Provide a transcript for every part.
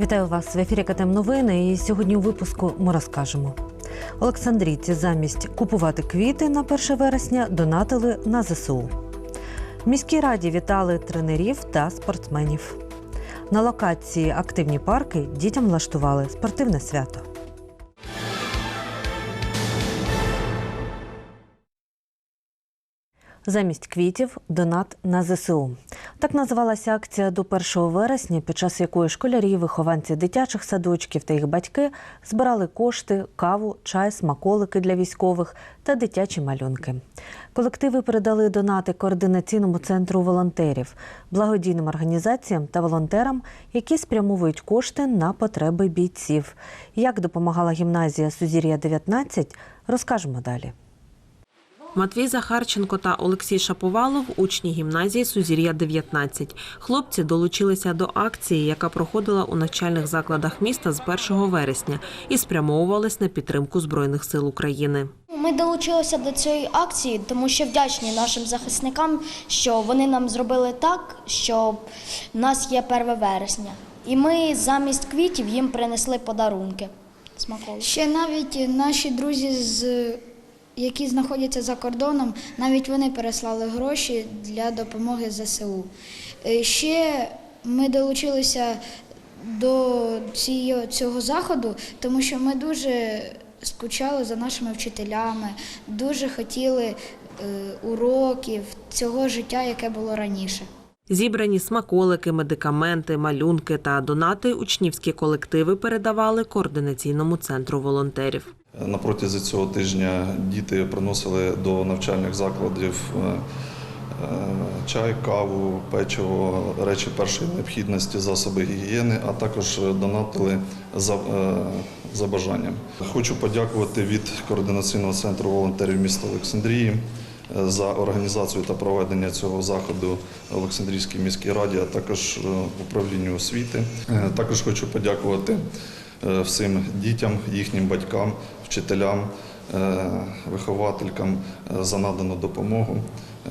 Вітаю вас в ефірі КТМ Новини. І сьогодні у випуску ми розкажемо. Олександрійці замість купувати квіти на 1 вересня донатили на ЗСУ. Міській раді вітали тренерів та спортсменів. На локації активні парки дітям влаштували спортивне свято. Замість квітів донат на ЗСУ. Так називалася акція до 1 вересня, під час якої школярі, вихованці дитячих садочків та їх батьки збирали кошти, каву, чай, смаколики для військових та дитячі малюнки. Колективи передали донати координаційному центру волонтерів, благодійним організаціям та волонтерам, які спрямовують кошти на потреби бійців. Як допомагала гімназія Сузір'я 19, розкажемо далі. Матвій Захарченко та Олексій Шаповалов учні гімназії Сузір'я 19. Хлопці долучилися до акції, яка проходила у навчальних закладах міста з 1 вересня і спрямовувалась на підтримку збройних сил України. Ми долучилися до цієї акції, тому що вдячні нашим захисникам, що вони нам зробили так, що в нас є 1 вересня. І ми замість квітів їм принесли подарунки. Смаколики. Ще навіть наші друзі, з, які знаходяться за кордоном, навіть вони переслали гроші для допомоги ЗСУ. Е, Ще ми долучилися до цього заходу, тому що ми дуже скучали за нашими вчителями, дуже хотіли е, уроків цього життя, яке було раніше. Зібрані смаколики, медикаменти, малюнки та донати учнівські колективи передавали координаційному центру волонтерів. На протязі цього тижня діти приносили до навчальних закладів е, е, чай, каву, печиво, речі першої необхідності, засоби гігієни, а також донатили за, е, за бажанням. Хочу подякувати від координаційного центру волонтерів міста Олександрії за організацію та проведення цього заходу Олександрійській міській раді, а також управлінню освіти. Також хочу подякувати всім дітям, їхнім батькам, вчителям, е, вихователькам е, за надану допомогу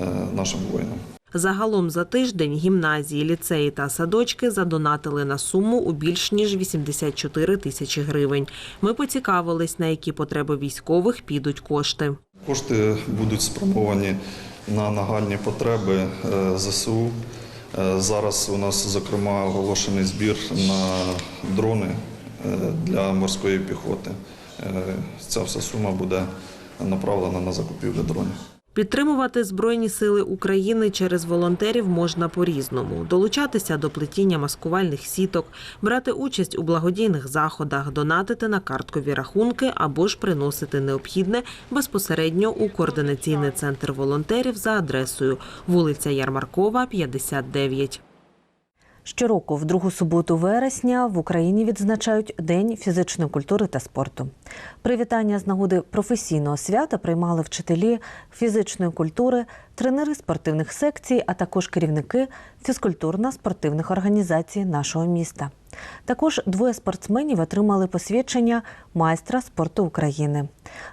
е, нашим воїнам. Загалом за тиждень гімназії, ліцеї та садочки задонатили на суму у більш ніж 84 тисячі гривень. Ми поцікавились, на які потреби військових підуть кошти. Кошти будуть спрямовані на нагальні потреби е, ЗСУ. Е, Зараз у нас, зокрема, оголошений збір на дрони е, для морської піхоти. Е, Ця вся сума буде направлена на закупівлю дронів. Підтримувати Збройні сили України через волонтерів можна по-різному: долучатися до плетіння маскувальних сіток, брати участь у благодійних заходах, донатити на карткові рахунки або ж приносити необхідне безпосередньо у координаційний центр волонтерів за адресою вулиця Ярмаркова, 59. Щороку, в другу суботу вересня, в Україні відзначають День фізичної культури та спорту. Привітання з нагоди професійного свята приймали вчителі фізичної культури, тренери спортивних секцій, а також керівники фізкультурно-спортивних організацій нашого міста. Також двоє спортсменів отримали посвідчення майстра спорту України.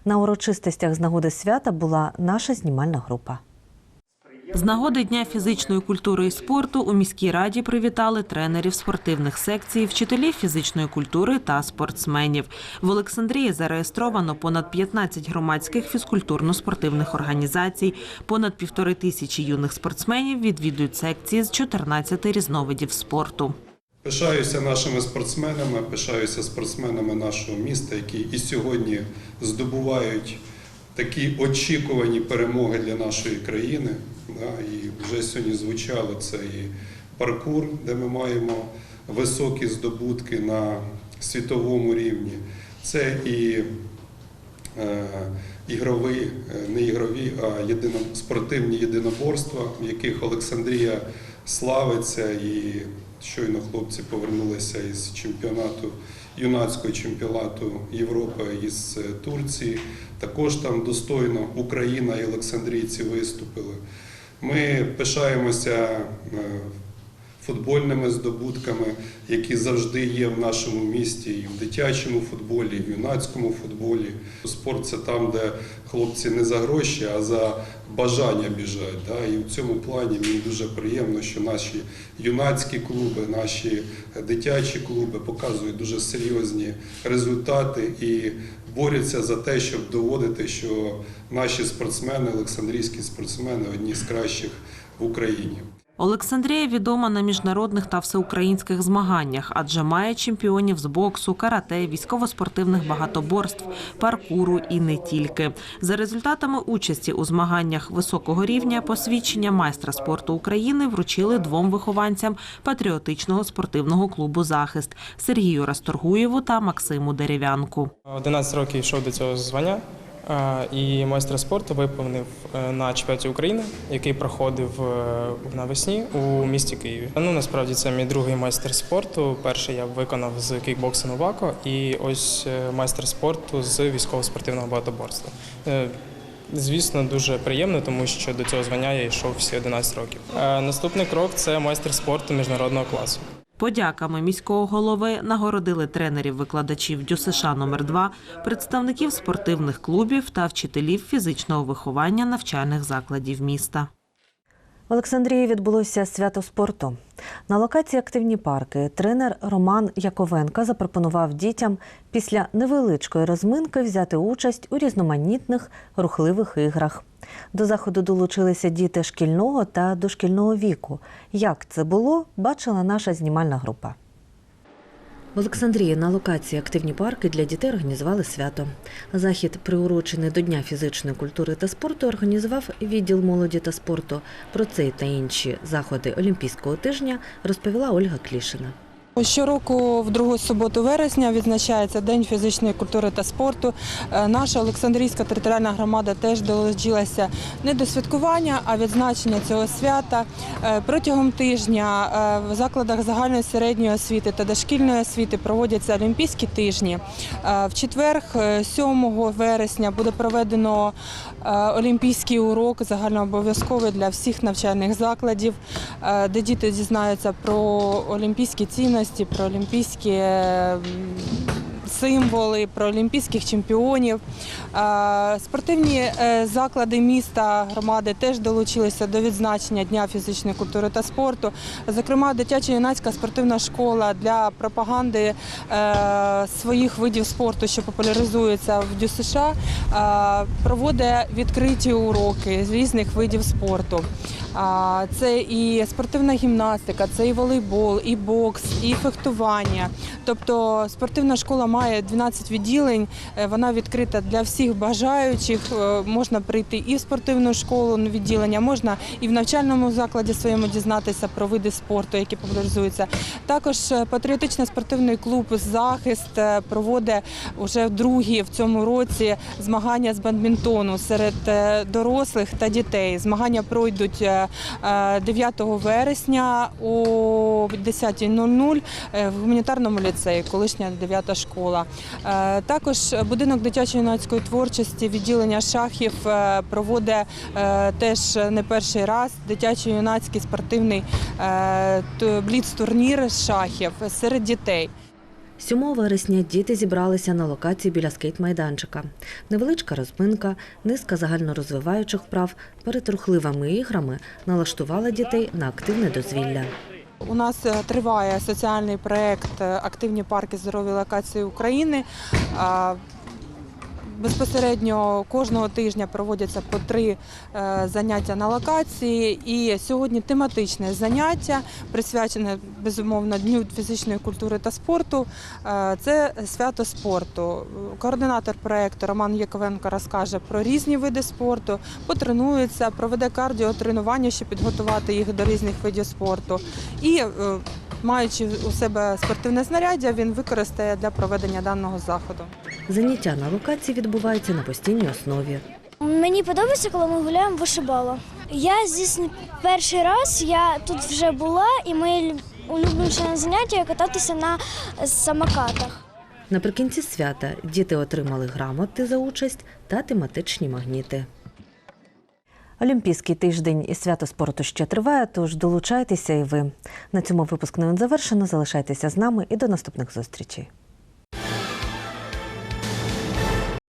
На урочистостях з нагоди свята була наша знімальна група. З нагоди Дня фізичної культури і спорту у міській раді привітали тренерів спортивних секцій, вчителів фізичної культури та спортсменів. В Олександрії зареєстровано понад 15 громадських фізкультурно-спортивних організацій. Понад півтори тисячі юних спортсменів відвідують секції з 14 різновидів спорту. Пишаюся нашими спортсменами, пишаюся спортсменами нашого міста, які і сьогодні здобувають такі очікувані перемоги для нашої країни. Да, І вже сьогодні звучало це і паркур, де ми маємо високі здобутки на світовому рівні. Це і е, ігрові, е, не ігрові, а єдино, спортивні єдиноборства, в яких Олександрія славиться. І щойно хлопці повернулися із чемпіонату юнацького чемпіонату Європи із е, Турції. Також там достойно Україна і Олександрійці виступили. Ми пишаємося е, футбольними здобутками, які завжди є в нашому місті і в дитячому футболі, і в юнацькому футболі. Спорт це там, де хлопці не за гроші, а за бажання біжать. Да? І в цьому плані мені дуже приємно, що наші юнацькі клуби, наші дитячі клуби показують дуже серйозні результати і борються за те, щоб доводити, що наші спортсмени, олександрійські спортсмени, одні з кращих в Україні. Олександрія відома на міжнародних та всеукраїнських змаганнях, адже має чемпіонів з боксу, карате, військово-спортивних багатоборств, паркуру і не тільки. За результатами участі у змаганнях високого рівня посвідчення майстра спорту України вручили двом вихованцям патріотичного спортивного клубу Захист Сергію Расторгуєву та Максиму Дерев'янку. 11 років йшов до цього звання і майстра спорту виповнив е, на чемпіонаті України, який проходив е, навесні у місті Києві. Ну насправді це мій другий майстер спорту. Перший я виконав з кікбоксингу ВАКО, і ось е, майстер спорту з військово-спортивного багатоборства. Звісно, дуже приємно, тому що до цього звання я йшов всі 11 років. Наступний крок це майстер спорту міжнародного класу. Подяками міського голови нагородили тренерів-викладачів ДЮСШ номер 2 представників спортивних клубів та вчителів фізичного виховання навчальних закладів міста. В Олександрії відбулося свято спорту. На локації активні парки тренер Роман Яковенка запропонував дітям після невеличкої розминки взяти участь у різноманітних рухливих іграх. До заходу долучилися діти шкільного та дошкільного віку. Як це було, бачила наша знімальна група. В Олександрії на локації активні парки для дітей організували свято. Захід, приурочений до Дня фізичної культури та спорту, організував відділ молоді та спорту. Про цей та інші заходи Олімпійського тижня розповіла Ольга Клішина. Щороку в другу суботу вересня відзначається День фізичної культури та спорту. Е, Наша Олександрійська територіальна громада теж долучилася не до святкування, а відзначення цього свята. Е, Протягом тижня е, в закладах загальної середньої освіти та дошкільної освіти проводяться олімпійські тижні. В четвер, е, 7 вересня, буде проведено олімпійський урок загальнообов'язковий для всіх навчальних закладів, де діти дізнаються про олімпійські цінності, про олімпійські е, м, символи, про олімпійських чемпіонів. Е, Спортивні е, заклади міста громади теж долучилися до відзначення Дня фізичної культури та спорту. Зокрема, дитяча юнацька спортивна школа для пропаганди е, своїх видів спорту, що популяризуються в ДЮСШ, е, проводить відкриті уроки з різних видів спорту. Це і спортивна гімнастика, це і волейбол, і бокс, і фехтування. Тобто спортивна школа має 12 відділень, е, вона відкрита для всіх бажаючих. Е, Можна прийти і в спортивну школу відділення, можна і в навчальному закладі своєму дізнатися про види спорту, які популяризуються. Також е, патріотичний спортивний клуб Захист проводить уже вдруге в цьому році змагання з бадмінтону серед дорослих та дітей. Змагання пройдуть е, е, 9 вересня о 10.00 е, в гуманітарному ліцеї, колишня 9 школа. Е, Також будинок дитячо-юнацької творчості відділення шахів е, проводить е, теж не перший раз дитячо-юнацький спортивний бліц-турнір з шахів серед дітей. 7 вересня діти зібралися на локації біля скейт-майданчика. Невеличка розминка, низка загальнорозвиваючих вправ перед рухливими іграми налаштувала дітей на активне дозвілля. У нас е, триває соціальний проєкт е, Активні парки здорові локації України. Безпосередньо кожного тижня проводяться по три е, заняття на локації. І сьогодні тематичне заняття, присвячене безумовно Дню фізичної культури та спорту. Е, Це свято спорту. Координатор проєкту Роман Яковенко розкаже про різні види спорту, потренується, проведе кардіотренування, щоб підготувати їх до різних видів спорту. І е, маючи у себе спортивне знаряддя, він використає для проведення даного заходу. Заняття на локації відбуваються на постійній основі. Мені подобається, коли ми гуляємо в вишибало. Я не перший раз, я тут вже була, і моє улюблене заняття кататися на самокатах. Наприкінці свята діти отримали грамоти за участь та тематичні магніти. Олімпійський тиждень і свято спорту ще триває, тож долучайтеся і ви. На цьому випуск новин завершено. Залишайтеся з нами і до наступних зустрічей.